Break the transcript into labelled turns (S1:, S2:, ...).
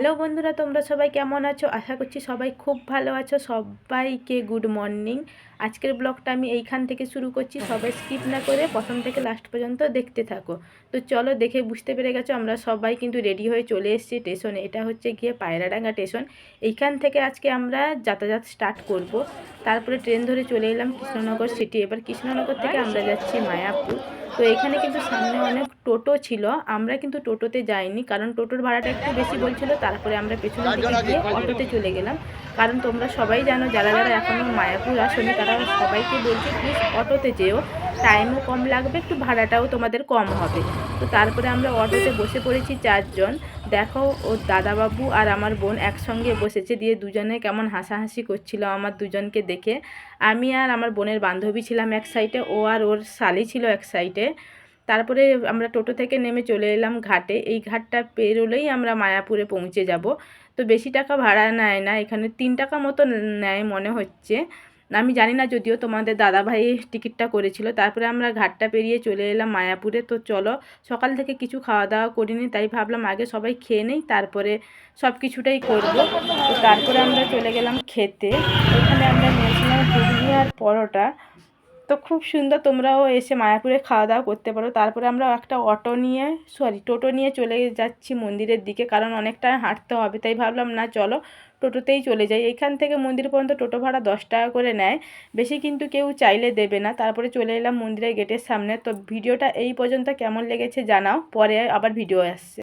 S1: Hello বন্ধুরা, তোমরা সবাই কেমন আছো? আশা করছি সবাই খুব ভালো আছো। সবাইকে গুড মর্নিং আজকের ব্লগটা আমি এইখান থেকে শুরু করছি। সবাই স্কিপ না করে প্রথম থেকে লাস্ট পর্যন্ত দেখতে থাকো। তো চলো দেখে বুঝতে পেরে গেছো, আমরা সবাই কিন্তু রেডি হয়ে চলে এসেছি স্টেশনে এটা হচ্ছে গিয়ে পায়রাডাঙ্গা স্টেশন এইখান থেকে আজকে আমরা যাতায়াত স্টার্ট করব। তারপরে ট্রেন ধরে চলে এলাম কৃষ্ণনগর সিটি এবার কৃষ্ণনগর থেকে আমরা যাচ্ছি মায়াপুর। তো এখানে কিন্তু সামনে অনেক টোটো ছিল। আমরা কিন্তু টোটোতে যাইনি, কারণ টোটোর ভাড়াটা একটু বেশি বলছিল তারপরে আমরা পেছনে থেকে গিয়ে অটোতে চলে গেলাম। কারণ তোমরা সবাই জানো যারা যারা এখনও মায়াপুর আসনি তারা সবাইকে বলছি প্লিজ অটোতে যেও। টাইমও কম লাগবে একটু ভাড়াটাও তোমাদের কম হবে। তো তারপরে আমরা অটোতে বসে পড়েছি চারজন। দেখো ও দাদাবাবু আর আমার বোন একসঙ্গে বসেছে দিয়ে দুজনে কেমন হাসাহাসি করছিল আমার দুজনকে দেখে। আমি আর আমার বোনের বান্ধবী ছিলাম এক সাইডে ও আর ওর শালি ছিল এক সাইডে তারপরে আমরা টোটো থেকে নেমে চলে এলাম ঘাটে। এই ঘাটটা পেরোলেই আমরা মায়াপুরে পৌঁছে যাব। তো বেশি টাকা ভাড়া নেয় না, এখানে তিন টাকা মতো নেয় মনে হচ্ছে। আমি জানি না যদিও তোমাদের দাদাভাই টিকিটটা করেছিল। তারপরে আমরা ঘাটটা পেরিয়ে চলে এলাম মায়াপুরে। তো চলো, সকাল থেকে কিছু খাওয়া দাওয়া করিনি, তাই ভাবলাম আগে সবাই খেয়ে নেই, তারপরে সব কিছুটাই করব। তো তারপরে আমরা চলে গেলাম খেতে। ওখানে আমরা নিয়েছিলাম ঘুগনি আর পরোটা। তো খুব সুন্দর তোমরাও এসে মায়াপুরে খাওয়া দাওয়া করতে পারো। তারপরে আমরা একটা অটো নিয়ে সরি টোটো নিয়ে চলে যাচ্ছি মন্দিরের দিকে, কারণ অনেকটা হাঁটতে হবে। তাই ভাবলাম, না, চলো টোটোতেই চলে যাই। এখান থেকে মন্দির পর্যন্ত টোটো ভাড়া দশ টাকা করে নেয়। বেশি কিন্তু কেউ চাইলে দেবে না। তারপরে চলে এলাম মন্দিরের গেটের সামনে। তো ভিডিওটা এই পর্যন্ত কেমন লেগেছে জানাও, পরে আবার ভিডিও আসছে।